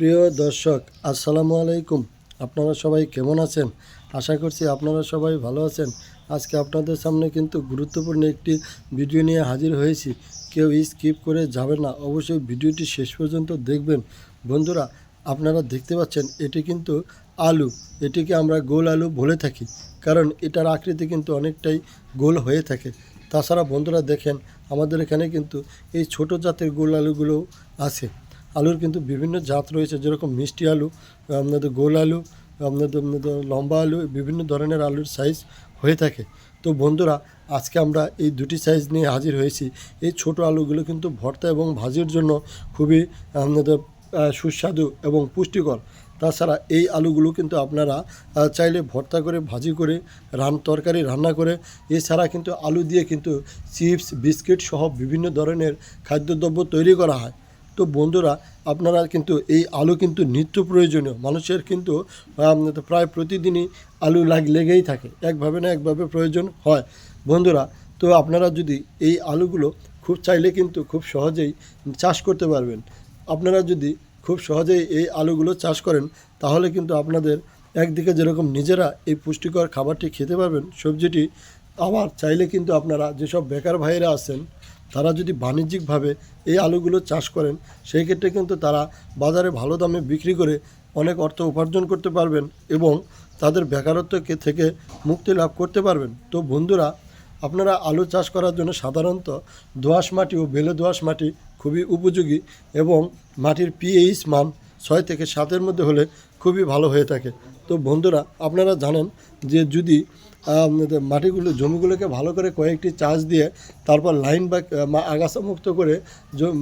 প্রিয় দর্শক, আসসালামু আলাইকুম। আপনারা সবাই কেমন আছেন? আশা করছি আপনারা সবাই ভালো আছেন। আজকে আপনাদের সামনে কিন্তু গুরুত্বপূর্ণ একটি ভিডিও নিয়ে হাজির হয়েছি। কেউ স্কিপ করে যাবেন না, অবশ্যই ভিডিওটি শেষ পর্যন্ত দেখবেন। বন্ধুরা, আপনারা দেখতে পাচ্ছেন, এটি কিন্তু আলু। এটিকে আমরা গোল আলু বলে থাকি, কারণ এটার আকৃতি কিন্তু অনেকটাই গোল হয়ে থাকে। তাছাড়া বন্ধুরা দেখেন, আমাদের এখানে কিন্তু এই ছোট জাতের গোল আলুগুলো আছে। আলুর কিন্তু বিভিন্ন জাত রয়েছে, যেরকম মিষ্টি আলু, আপনাদের গোল আলু, আপনাদের লম্বা আলু, বিভিন্ন ধরনের আলুর সাইজ হয়ে থাকে। তো বন্ধুরা, আজকে আমরা এই দুটি সাইজ নিয়ে হাজির হয়েছি। এই ছোট আলুগুলো কিন্তু ভর্তা এবং ভাজির জন্য খুবই, আপনাদের সুস্বাদু এবং পুষ্টিকর। তাছাড়া এই আলুগুলো কিন্তু আপনারা চাইলে ভর্তা করে, ভাজি করে, রান, তরকারি রান্না করে, এছাড়া কিন্তু আলু দিয়ে কিন্তু চিপস বিস্কিট সহ বিভিন্ন ধরনের খাদ্যদ্রব্য তৈরি করা হয়। তো বন্ধুরা, আপনারা কিন্তু এই আলু কিন্তু নিত্য প্রয়োজনীয়। মানুষের কিন্তু প্রায় প্রতিদিনই আলু লাগ, লেগেই থাকে। একভাবে না একভাবে প্রয়োজন হয়। বন্ধুরা, তো আপনারা যদি এই আলুগুলো খুব চাইলে কিন্তু খুব সহজেই চাষ করতে পারবেন। আপনারা যদি খুব সহজেই এই আলুগুলো চাষ করেন, তাহলে কিন্তু আপনাদের একদিকে যেরকম নিজেরা এই পুষ্টিকর খাবারটি খেতে পারবেন, সবজিটি, আবার চাইলে কিন্তু আপনারা যেসব বেকার ভাইয়েরা আছেন তারা যদি বাণিজ্যিকভাবে এই আলুগুলো চাষ করেন, সেই ক্ষেত্রে কিন্তু তারা বাজারে ভালো দামে বিক্রি করে অনেক অর্থ উপার্জন করতে পারবেন এবং তাদের বেকারত্ব কে- থেকে মুক্তি লাভ করতে পারবেন। তো বন্ধুরা, আপনারা আলু চাষ করার জন্য সাধারণত দোআঁশ মাটি ও বেলে দোআঁশ মাটি খুবই উপযোগী এবং মাটির পিএইচ মান ছয় থেকে সাতের মধ্যে হলে খুবই ভালো হয়ে থাকে। তো বন্ধুরা, আপনারা জানেন যে যদি মাটিগুলো, জমিগুলোকে ভালো করে কয়েকটি চাষ দিয়ে তারপর লাইন বা আগাছামুক্ত করে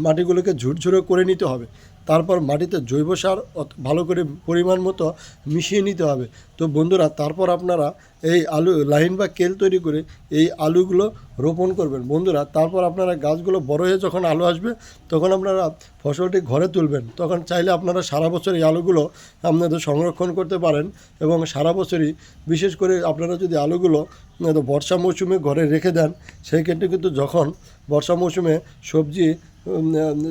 মাটিগুলোকে ঝুরঝুরে করে নিতে হবে। তারপর মাটিতে জৈব সার ভালো করে পরিমাণ মতো মিশিয়ে নিতে হবে। তো বন্ধুরা, তারপর আপনারা এই আলু, লাইন বা কেল তৈরি করে এই আলুগুলো রোপণ করবেন। বন্ধুরা, তারপর আপনারা গাছগুলো বড় হয়ে যখন আলু আসবে, তখন আপনারা ফসলটি ঘরে তুলবেন। তখন চাইলে আপনারা সারা বছর এই আলুগুলো আপনাদের সংরক্ষণ করতে পারেন এবং সারা বছরই বিশেষ করে আপনারা যদি আলুগুলো বর্ষা মৌসুমে ঘরে রেখে দেন, সেই ক্ষেত্রে কিন্তু যখন বর্ষা মৌসুমে সবজি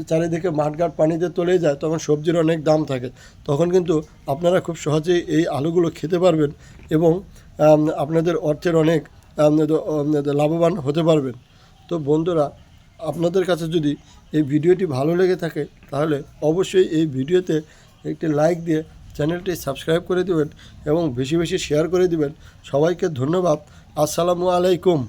চারিদিকে মাঠঘাট পানিতে তলে যায়, তখন সবজির অনেক দাম থাকে। তখন কিন্তু আপনারা খুব সহজেই এই আলুগুলো খেতে পারবেন এবং আপনাদের অর্থের অনেক লাভবান হতে পারবেন। তো বন্ধুরা, আপনাদের কাছে যদি এই ভিডিওটি ভালো লেগে থাকে, তাহলে অবশ্যই এই ভিডিওতে একটি লাইক দিয়ে চ্যানেলটি সাবস্ক্রাইব করে দেবেন এবং বেশি বেশি শেয়ার করে দিবেন। সবাইকে ধন্যবাদ। আসসালামু আলাইকুম।